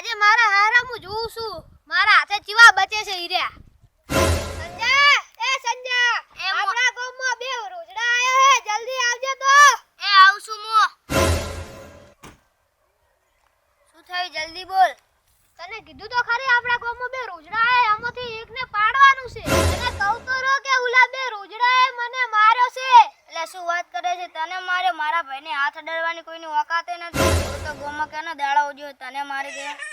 આજે મારા હારા હું જોઉં છું. મારા હાથે ચીવા બચે છે હીર્યા સંજય! એ સંજય! આપણા ગામમાં બે રોજડા આયો હે. જલ્દી આવજે તો. એ આવશું મો. શું થયું? જલ્દી બોલ. તને કીધું તો ખરી આપણા ગામમાં બે રોજડા આયા આમાંથી એકને પાડવાનું છે. અને કહું તો રહો કે ઉલા બે રોજડાએ મને માર્યો છે. એટલે શું વાત કરે છે? તને માર્યો? મારા ભાઈને હાથ અડાડવાની કોઈની ઓકાતે નથી. તો ગોમાં કેનો દાડા ઉજ્યો તને મારી દે?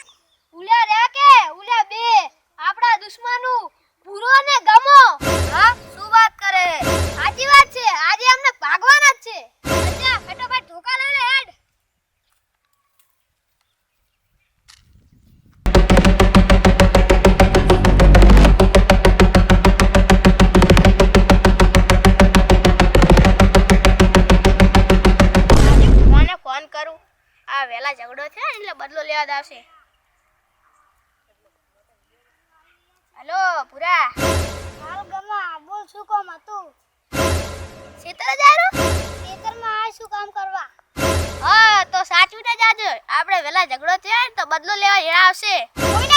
ઉલ્યા રે કે? ઉલ્યા બે. આપણા દુશ્મનો પૂરો ને ગમો. હા? શું વાત કરે? સાચી વાત છે. આજે અમને ભાગવાના જ છે. અચ્છા, ફટાફટ ધોકા લઈને હેડ. ફોન કરું. આ વેલા ઝઘડો છે એટલે બદલો લેવા દાવશે હેલો પુરા હાલ ગમા બોલ શું કામ હતું? ખેતર જારું ખેતરમાં આ શું કામ કરવા? હા તો સાચવીને જાજો આપણે વેલા ઝઘડો થયો તો બદલો લેવા હેડા આવશે. કોઈના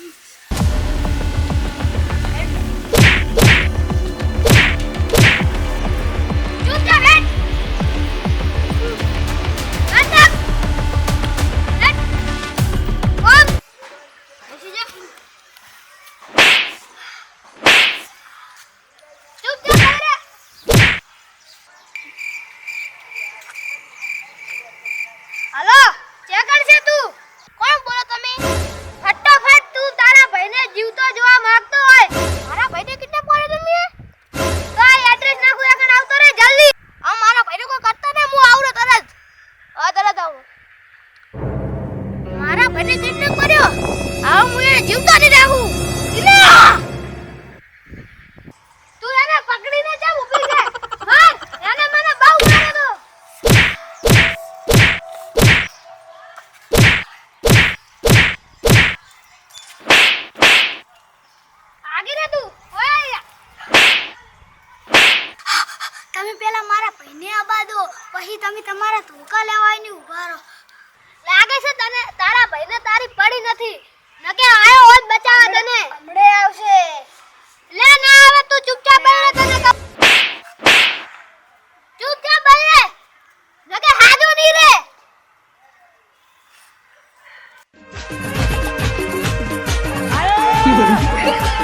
Jesus. આવું મારા ભાઈને કિડનેપ કર્યો હવે હું એને જીવતો નહીં રાખું ઇલા! તું એને પકડીને જા ઊભી છે હા એને મને બહુ મારે તો આગે રે તું ઓય અહીંયા. તમે પેલા મારા ભાઈને આબા દો પછી તમે તમારા ધોકા લેવાની ઊભા રહો લાગે છે તને તારા ભાઈને તારી પડી નથી નકે આયો હોત બચાવા તને હમણે આવશે લે ના આવે તું ચૂપચાપ બેઠ તને. ચૂપચાપ બેઠ નકે હાજો નહીં રે અલે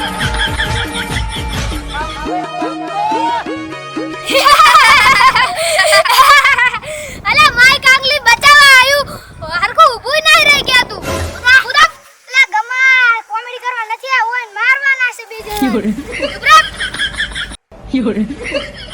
કરવા નથી